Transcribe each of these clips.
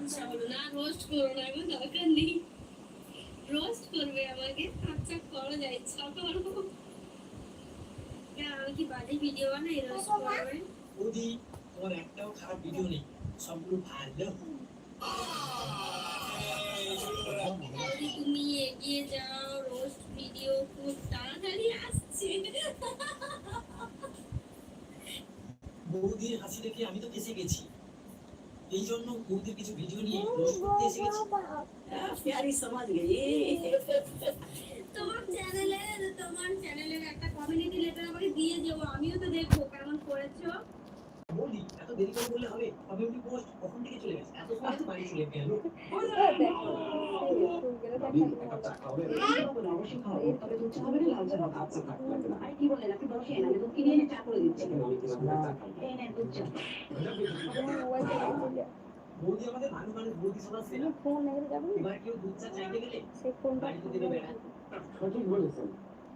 আচ্ছা বলো না রোস্ট করো না আমার দরকার নেই। রোস্ট করবে আমাকে আচ্ছা করো ইচ্ছা করো। আমি কি বাজে ভিডিও বানাই রোস্ট করবে? বৌদি তোমার একটাও খারাপ ভিডিও নেই সবগুলো ভালো তুমি এগিয়ে যাও রোস্ট ভিডিও খুব তাড়াতাড়ি আসছে। বৌদির হাসি দেখে আমি তো ফেসে গেছি। এই জন্য গুরুদের কিছু ভিডিও নিয়ে ক্লোজ করতে এসে গেছি প্যারি সমাজ গেয়ে তোমার চ্যানেলে তোমার চ্যানেলে একটা কমিউনিটি লেটার আমাকে দিয়ে যাও আমিও তো দেখবো কেমন করেছো বলি এত দেরি করে বললে হবে কমিউনিটি পোস্ট কখন থেকে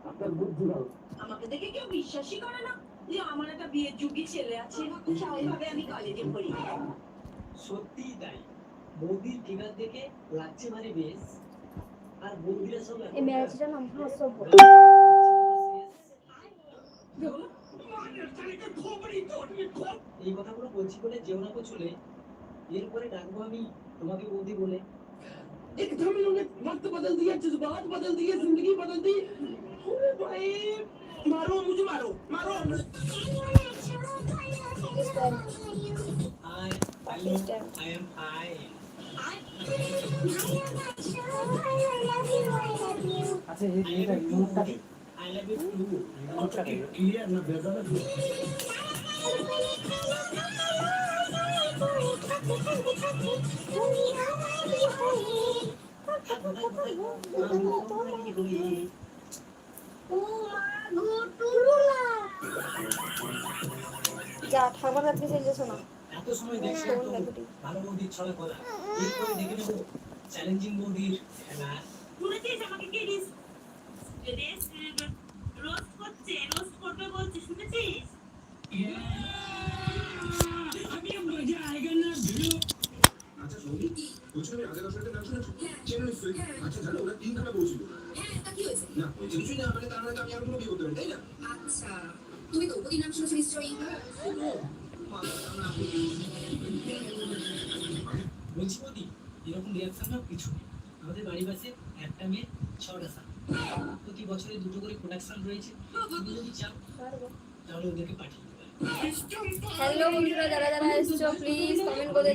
আপনার বুদ্ধি ভালো আমাকে দেখে কেউ বিশ্বাসই করে না যে আমার একটা বিয়ের যুগী ছেলে আছে স্বাভাবিকভাবে আমি কলেজে পড়ি। সত্যিই তাই বৌদির ফিগার দেখে লাগছে মানে বেশ আর বৌদিরা সব এই ম্যাচটা নাম হাসব এই কথাগুলো বলছি বলে যেও না চলে এরপরে ডাকবো আমি তোমাকে বৌদি বলে एकदम इन्होंने वक्त बदल दिया जज्बात बदल दिए जिंदगी बदल दी ओ भाई मारो मुझे मारो मारो হাই ক্লিয়ার না বেজার যা আজকে চলে যেছো না এত সময় দেখছি তো ভালো বৌদির ছড়া করা এরপরে দেখে নেব চ্যালেঞ্জিং বৌদির খেলা শুনেছিস আমাকে কে দিস রোস্ট করছে রোস্ট করবে বলছে শুনেছিস আচ্ছা সৌমি বলছি আমি আগে দশ মিনিটের নাম শুনেছো চেনো নিশ্চয়ই আচ্ছা জানো ওরা তিনখানা বলছিল না হয়েছে কিছুই না মানে তার মানে আমি আর কোনো বিয়ে করতে পারি তাই না আচ্ছা তুমি তো নাম শুনেছো নিশ্চয়ই বলছি বৌদি এরকম রিয়াকশন না কিছু নেই। আমাদের বাড়ি পাশে একটা মেয়ে ছটা সাল প্রতি বছরে দুটো করে প্রোডাকশন রয়েছে। তুমি যদি চাও, তাহলে ওদেরকে পাঠিয়ে পারি। হ্যালো বন্ধুরা, যারা যারা এসছো প্লিজ কমেন্ট করে